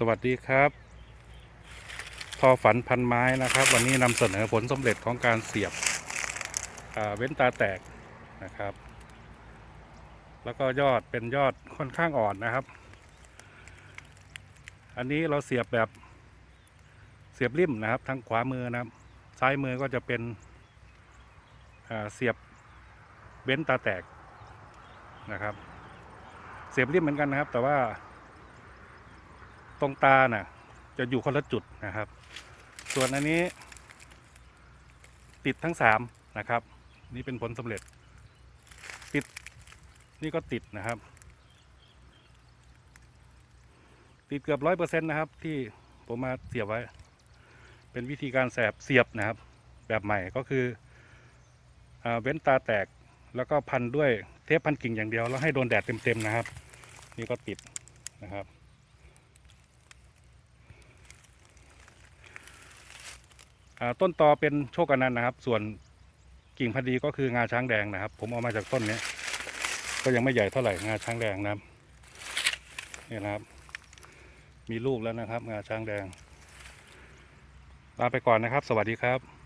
สวัสดีครับทอฝันพันไม้นะครับ วันนี้นำเสนอผลสำเร็จของการเสียบเว้นตาแตกนะครับ แล้วก็ยอดเป็นยอดค่อนข้างอ่อนนะครับ อันนี้เราเสียบแบบเสียบริมนะครับทางขวามือนะครับ ซ้ายมือก็จะเป็นเสียบเว้นตาแตกนะครับ เสียบริมเหมือนกันนะครับ แต่ว่า ตรงตาน่ะ จะอยู่คนละจุดนะครับ ส่วนอันนี้ ติดทั้งสามนะครับ นี่เป็นผลสำเร็จ ติดนี่ก็ติดนะครับ ติดเกือบร้อยเปอร์เซ็นต์นะครับ ที่ผมมาเสียบไว้ เป็นวิธีการแสบเสียบนะครับ แบบใหม่ก็คืออเว้นตาแตกแล้วก็พันด้วยเทปพันกิ่งอย่างเดียว แล้วให้โดนแดดเต็มๆนะครับ นี่ก็ติดนะครับ อ่า ต้นตอเป็นโชคอนันต์นะครับ ส่วนกิ่งพันดีก็คืองาช้างแดงนะครับ ผมเอามาจากต้นนี้ก็ยังไม่ใหญ่เท่าไหร่งาช้างแดงนะครับนี่นะครับ มีลูกแล้วนะครับ งาช้างแดงลาไปก่อนนะครับ สวัสดีครับ